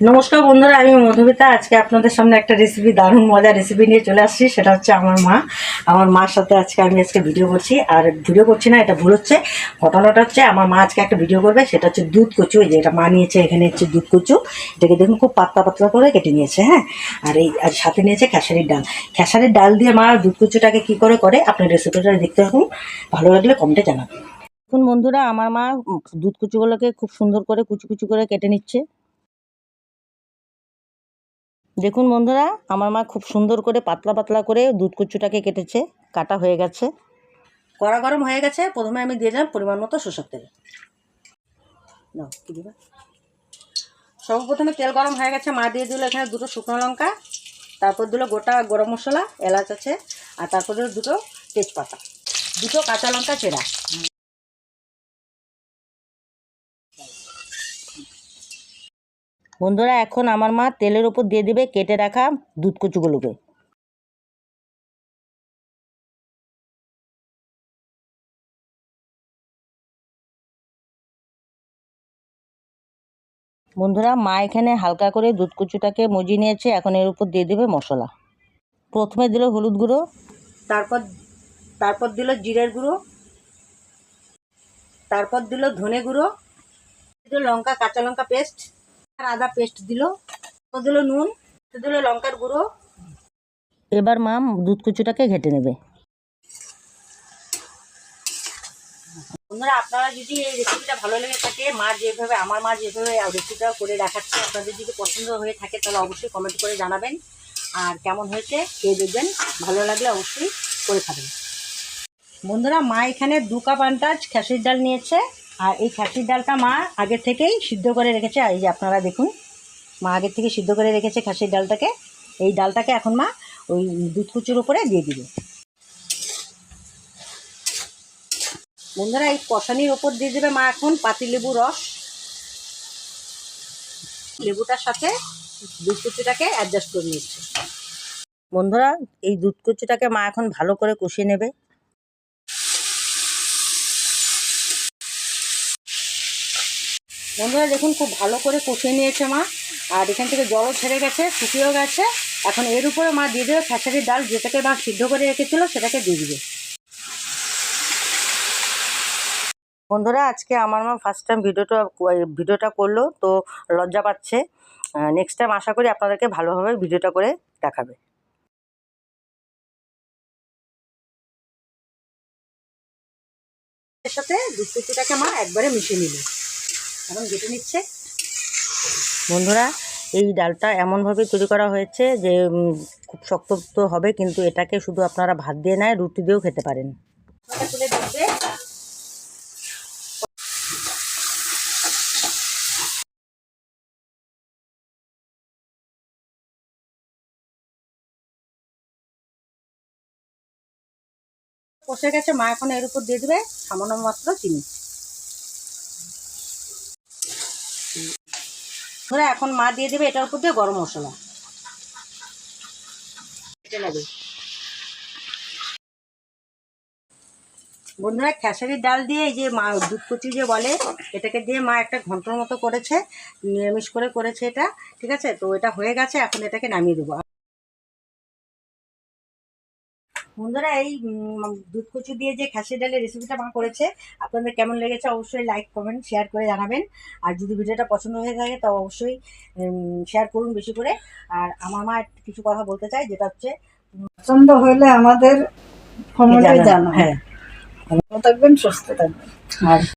নমস্কার বন্ধুরা, আমি মধুমিতা। আজকে আপনাদের সামনে একটা রেসিপি দারুণ মজার রেসিপি নিয়ে চলে আসছি। সেটা হচ্ছে আমার মা। আমার মার সাথে আজকে আমি আজকে ভিডিও করছি। আর ভিডিও করছি না, এটা ভুল হচ্ছে। ঘটনাটা হচ্ছে, আমার মা আজকে একটা ভিডিও করবে। সেটা হচ্ছে দুধ কচু। যে এটা মা নিয়েছে, এখানে হচ্ছে দুধ কচু। এটাকে দেখুন, খুব পাতলা পাতলা করে কেটে নিয়েছে হ্যাঁ? আর এই, আর সাথে নিয়েছে খেসারির ডাল। খেসারির ডাল দিয়ে মা দুধ কচুটাকে কী করে করে? আপনার রেসিপিটা দেখতে থাকুন। ভালো লাগলে কমেন্টে জানাবেন। এখন বন্ধুরা, আমার মা দুধ কুচুগুলোকে খুব সুন্দর করে কুচু কুচু করে কেটে নিচ্ছে। দেখুন বন্ধুরা, আমার মা খুব সুন্দর করে পাতলা পাতলা করে দুধ কুচুটাকে কেটেছে, কাটা হয়ে গেছে। কড়া গরম হয়ে গেছে, প্রথমে আমি দিয়ে দিলাম পরিমাণ মতো সরষের তেল। সর্বপ্রথমে তেল গরম হয়ে গেছে, মা দিয়ে দিল এখানে দুটো শুকনো লঙ্কা, তারপর দিল গোটা গরম মশলা, এলাচ আছে, আর তারপর দিল দুটো তেজপাতা। দুটো কাঁচা লঙ্কা চেরা। বন্ধুরা, এখন আমার মা তেলের ওপর দিয়ে দেবে কেটে রাখা দুধ কচুগুলোকে। বন্ধুরা, মা এখানে হালকা করে দুধ কচুটাকে মজিয়ে নিয়েছে। এখন এর উপর দিয়ে দেবে মশলা। প্রথমে দিল হলুদ গুঁড়ো, তারপর তারপর দিল জিরের গুঁড়ো, তারপর দিল ধনে গুঁড়ো দিল লঙ্কা, কাঁচা লঙ্কা পেস্ট আদা পেস্ট দিল দিল নুন তো দিল লঙ্কার গুঁড়ো। এবার মা দুধ কুচুটাকে ঘেটে নেবে। বন্ধুরা আপনারা যদি এই রেসিপিটা ভালো লেগে থাকে মা যেভাবে আমার মা যেভাবে রেসিপিটা করে দেখাচ্ছে আপনাদের যদি পছন্দ হয়ে থাকে তাহলে অবশ্যই কমেন্ট করে জানাবেন। আর কেমন হয়েছে খেয়ে দেখবেন। ভালো লাগলে অবশ্যই করে খাবেন। বন্ধুরা মা এখানে দু কাপ আন্দাজ খেসির ডাল নিয়েছে। আর এই খাসির ডালটা মা আগে থেকেই সিদ্ধ করে রেখেছে, এই যে আপনারা দেখুন, মা আগে থেকে সিদ্ধ করে রেখেছে খাসির ডালটাকে। এই ডালটাকে এখন মা ওই দুধ কুচুর উপরে দিয়ে দিবে। বন্ধুরা, এই কষানির ওপর দিয়ে দেবে মা এখন পাতি পাতিলেবু রস। লেবুটার সাথে দুধ কুচিটাকে অ্যাডজাস্ট করে নিচ্ছে। বন্ধুরা, এই দুধ কুচিটাকে মা এখন ভালো করে কষিয়ে নেবে। বন্ধুরা দেখুন, খুব ভালো করে কষিয়ে নিয়েছে মা। আর এখান থেকে জলও ছেড়ে গেছে, শুকিয়েও গেছে। এখন এর উপরে মা দিয়ে দেবে খেসারির ডাল, যেটাকে মা সিদ্ধ করে রেখেছিল, সেটাকে দিয়ে দিবে। বন্ধুরা, আজকে আমার মা ফার্স্ট টাইম ভিডিওটা ভিডিওটা করল, তো লজ্জা পাচ্ছে। নেক্সট টাইম আশা করি আপনাদেরকে ভালোভাবে ভিডিওটা করে দেখাবে। এর সাথে দুধকুচিটাকে মা একবারে মিশিয়ে নিল। এখন কেটে নিচ্ছে। বন্ধুরা, এই ডালটা এমনভাবে তৈরি করা হয়েছে যে খুব শক্ত হবে, কিন্তু এটাকে শুধু আপনারা ভাত দিয়ে নেয়, রুটি দিয়েও খেতে পারেন। কষে গেছে, মা এখন এর উপর দিয়ে দেবে সামান্য মাত্র চিনি। ধরে এখন মা দিয়ে দেবে এটার উপর দিয়ে গরম মশলা। বন্ধুরা, খেসারির ডাল দিয়ে এই যে মা দুধ কচি যে বলে, এটাকে দিয়ে মা একটা ঘণ্টার মতো করেছে, নিরামিষ করে করেছে এটা, ঠিক আছে? তো এটা হয়ে গেছে, এখন এটাকে নামিয়ে দেবো। বন্ধুরা এই দুধ কচু দিয়ে যে খাসির ডালের রেসিপিটা আমার করেছে আপনাদের কেমন লেগেছে অবশ্যই লাইক কমেন্ট শেয়ার করে জানাবেন। আর যদি ভিডিওটা পছন্দ হয়ে থাকে তো অবশ্যই শেয়ার করুন বেশি করে। আর আমার মা কিছু কথা বলতে চাই যেটা হচ্ছে পছন্দ হলে আমাদের কমেন্টে হ্যাঁ। ভালো থাকবেন সুস্থ থাকবেন। আর